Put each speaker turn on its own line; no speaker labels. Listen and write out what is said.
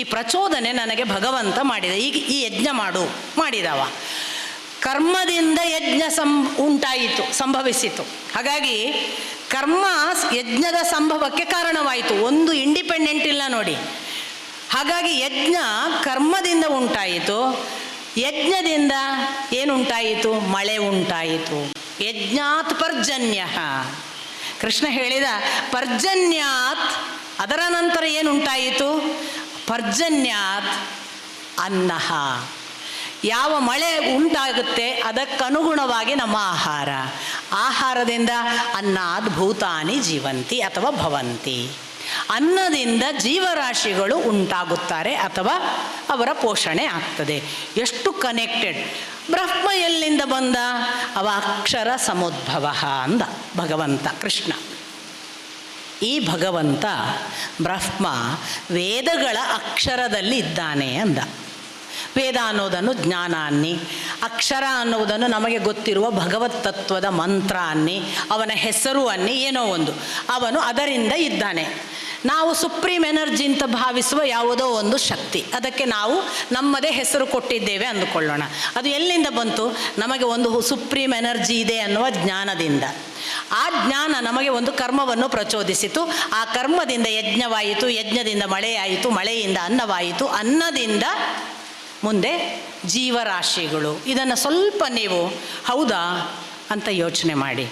ಈ ಪ್ರಚೋದನೆ ನನಗೆ ಭಗವಂತ ಮಾಡಿದ. ಈಗ ಈ ಯಜ್ಞ ಮಾಡು, ಮಾಡಿದವ. ಕರ್ಮದಿಂದ ಯಜ್ಞ ಸಂ ಉಂಟಾಯಿತು, ಸಂಭವಿಸಿತು. ಹಾಗಾಗಿ ಕರ್ಮ ಯಜ್ಞದ ಸಂಭವಕ್ಕೆ ಕಾರಣವಾಯಿತು. ಒಂದು ಇಂಡಿಪೆಂಡೆಂಟ್ ಇಲ್ಲ ನೋಡಿ. ಹಾಗಾಗಿ ಯಜ್ಞ ಕರ್ಮದಿಂದ ಉಂಟಾಯಿತು. ಯಜ್ಞದಿಂದ ಏನುಂಟಾಯಿತು ಮಳೆ ಉಂಟಾಯಿತು. ಯಜ್ಞಾತ್ ಪರ್ಜನ್ಯ. ಕೃಷ್ಣ ಹೇಳಿದ ಪರ್ಜನ್ಯಾತ್ ಅದರ ನಂತರ ಏನುಂಟಾಯಿತು ಪರ್ಜನ್ಯಾತ್ ಅನ್ನಃ ಯಾವ ಮಳೆ ಉಂಟಾಗುತ್ತೆ ಅದಕ್ಕನುಗುಣವಾಗಿ ನಮ್ಮ ಆಹಾರ. ಆಹಾರದಿಂದ ಅನ್ನಾದ್ ಭೂತಾನಿ ಜೀವಂತಿ ಅಥವಾ ಭವಂತಿ. ಅನ್ನದಿಂದ ಜೀವರಾಶಿಗಳು ಉಂಟಾಗುತ್ತಾರೆ ಅಥವಾ ಅವರ ಪೋಷಣೆ ಆಗ್ತದೆ. ಎಷ್ಟು ಕನೆಕ್ಟೆಡ್ ಬ್ರಹ್ಮ ಎಲ್ಲಿಂದ ಬಂದ? ಅವ ಅಕ್ಷರ ಸಮುದ್ಭವ ಅಂದ ಭಗವಂತ ಕೃಷ್ಣ. ಈ ಭಗವಂತ ಬ್ರಹ್ಮ ವೇದಗಳ ಅಕ್ಷರದಲ್ಲಿ ಇದ್ದಾನೆ ಅಂದ. ವೇದ ಅನ್ನೋದನ್ನು ಜ್ಞಾನ ಅನ್ನಿ, ಅಕ್ಷರ ಅನ್ನೋದನ್ನು ನಮಗೆ ಗೊತ್ತಿರುವ ಭಗವತ್ ತತ್ವದ ಮಂತ್ರ ಅನ್ನಿ, ಅವನ ಹೆಸರು ಅನ್ನಿ, ಏನೋ ಒಂದು. ಅವನು ಅದರಿಂದ ಇದ್ದಾನೆ. ನಾವು ಸುಪ್ರೀಂ ಎನರ್ಜಿ ಅಂತ ಭಾವಿಸುವ ಯಾವುದೋ ಒಂದು ಶಕ್ತಿ. ಅದಕ್ಕೆ ನಾವು ನಮ್ಮದೇ ಹೆಸರು ಕೊಟ್ಟಿದ್ದೇವೆ ಅಂದುಕೊಳ್ಳೋಣ. ಅದು ಎಲ್ಲಿಂದ ಬಂತು? ನಮಗೆ ಒಂದು ಸುಪ್ರೀಂ ಎನರ್ಜಿ ಇದೆ ಅನ್ನುವ ಜ್ಞಾನದಿಂದ. ಆ ಜ್ಞಾನ ನಮಗೆ ಒಂದು ಕರ್ಮವನ್ನು ಪ್ರಚೋದಿಸಿತು. ಆ ಕರ್ಮದಿಂದ ಯಜ್ಞವಾಯಿತು, ಯಜ್ಞದಿಂದ ಮಳೆಯಾಯಿತು, ಮಳೆಯಿಂದ ಅನ್ನವಾಯಿತು, ಅನ್ನದಿಂದ ಮುಂದೆ ಜೀವರಾಶಿಗಳು. ಇದನ್ನು ಸ್ವಲ್ಪ ನೀವು ಹೌದಾ ಅಂತ ಯೋಚನೆ ಮಾಡಿ.